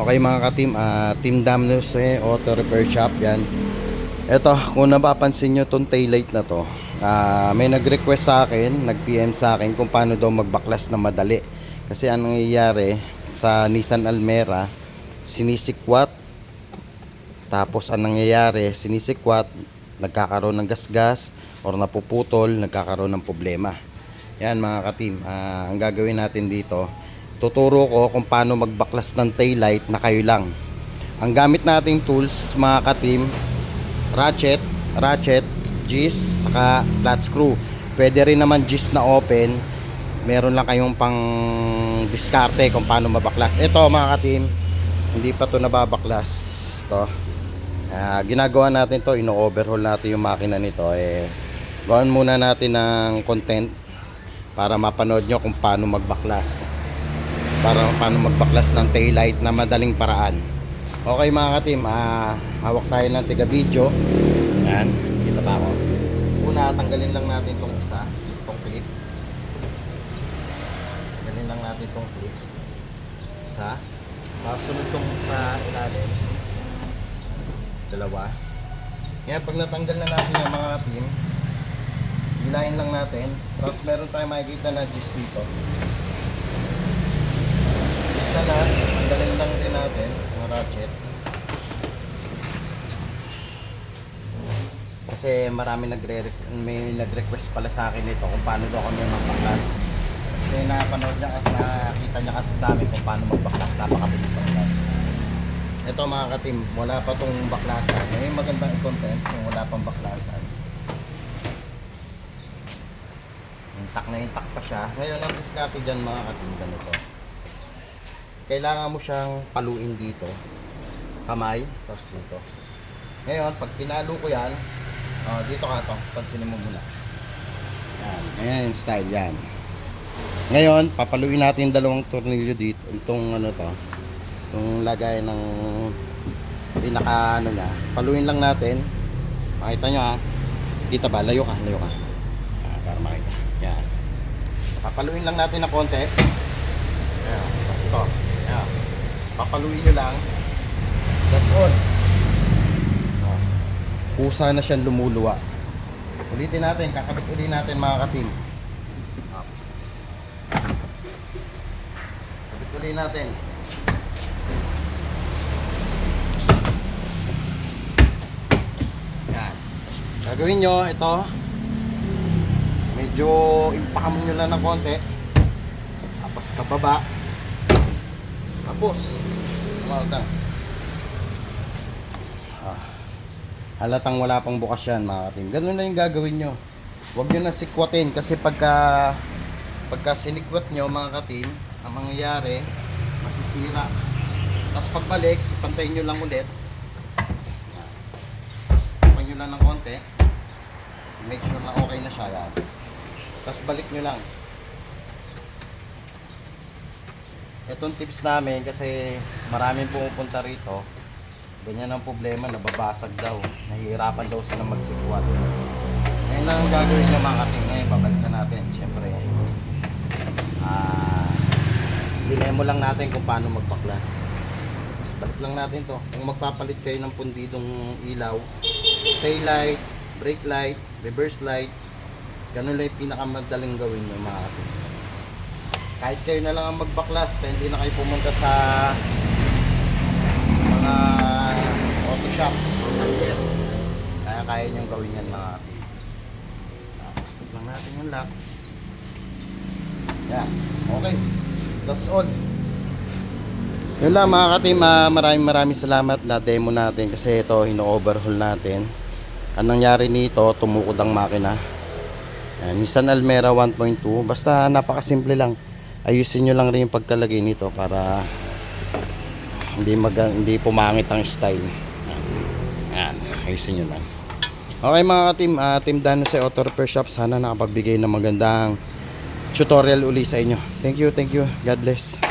Okay mga ka-team, ah, Team Damnos eh, Auto Repair Shop yan. Ito, kung napapansin nyo tong taillight na to, ah, may nag-request sa akin, nag-PM sa akin kung paano daw magbaklas na madali. Kasi anong nangyayari sa Nissan Almera, sinisikwat, tapos anong nangyayari, sinisikwat, nagkakaroon ng gasgas, or napuputol, nagkakaroon ng problema. Yan mga ka-team, ah, ang gagawin natin dito, tuturo ko kung paano magbaklas ng taillight na kayo lang. Ang gamit nating tools mga ka-team, ratchet, ratchet, gis, saka flat screw. Pwede rin naman gis na open. Meron lang kayong pang diskarte kung paano mabaklas. Ito mga ka-team, hindi pa to nababaklas. To. Ah, ginagawa natin to, ino-overhaul natin yung makina nito. Eh, gawin muna natin ng content para mapanood nyo kung paano magbaklas para paano magbaklas ng taillight na madaling paraan. Okay mga ka-team, ah, hawak tayo ng tiga video. Yan, kita ba ako? Una, tanggalin lang natin itong isa, itong clip. Tanggalin lang natin itong clip. Isa. Tapos sunod itong sa ilalim. Dalawa. Kaya pag natanggal na natin yung mga team, hilahin lang natin. Tapos meron tayong makikita na gist dito. Basta na, tanggalin lang din natin ang ratchet. Kasi marami nagre may nag-request pala sa akin nito kung paano daw kami magbaklas. Kasi napanood niya at nakita niya kasi sa amin kung paano magbaklas. Napakabilis lang yan. Ito mga ka-team, wala pa tong baklasan. May magandang content kung wala pang baklasan. Intak na intak pa siya. Ngayon ang diskarte dyan mga ka-team, ganito kailangan mo siyang paluin dito. Kamay, tapos dito. Ngayon, pag pinalo ko yan, oh, dito ka to, pansinin mo muna. Yan, ayan style yan. Ngayon, papaluin natin dalawang tornilyo dito. Itong ano to, itong lagay ng pinaka ano niya. Paluin lang natin. Makita nyo ha. Kita ba? Layo ka, layo ka. Ah, para makita. Yan. Papaluin lang natin na konti. Ayan, tapos to. Ayan. Papaluin nyo lang. That's all. Oh. Pusa na siyang lumuluwa. Ulitin natin, kakabit ulit natin mga ka-team. Oh. Kabit ulit natin. Yan. Gagawin nyo, ito. Medyo impakam nyo lang ng konti. Tapos kababa. Tapos, umaldang. Ah, halatang wala pang bukas yan mga katim. Ganun na yung gagawin nyo. Huwag nyo na sikwatin kasi pagka pagka sinikwat nyo mga katim, ang mangyayari, masisira. Tapos pagbalik, ipantayin nyo lang ulit. Tapos nyo lang ng konti. Make sure na okay na siya yan. Tapos balik nyo lang. Itong tips namin kasi maraming pumupunta rito. Ganyan ang problema, nababasag daw. Nahihirapan daw sila magsikwat. Ngayon ang gagawin ng mga kating ngayon, babalikan natin. Siyempre, ah, dinemo lang natin kung paano magbaklas. Mas balik lang natin to. Kung magpapalit kayo ng pundidong ilaw, tail light, brake light, reverse light, ganun lang yung pinakamadaling gawin ng mga kating kahit kayo na lang ang magbaklas kaya hindi na kayo pumunta sa mga auto shop. Kaya kaya niyong gawin yan mga lang natin yung lock. Yeah. Okay. That's all. Yun lang mga uh, maraming maraming salamat. Na demo natin kasi ito hino-overhaul natin. Ang nangyari nito tumukod ang makina. Nissan Almera 1.2 basta napakasimple lang ayusin nyo lang rin yung pagkalagay nito para hindi mag hindi pumangit ang style. Yan, ayusin nyo lang. Okay mga ka-team uh, team Dano sa Auto Repair Shop sana nakapagbigay ng magandang tutorial uli sa inyo. Thank you thank you. God bless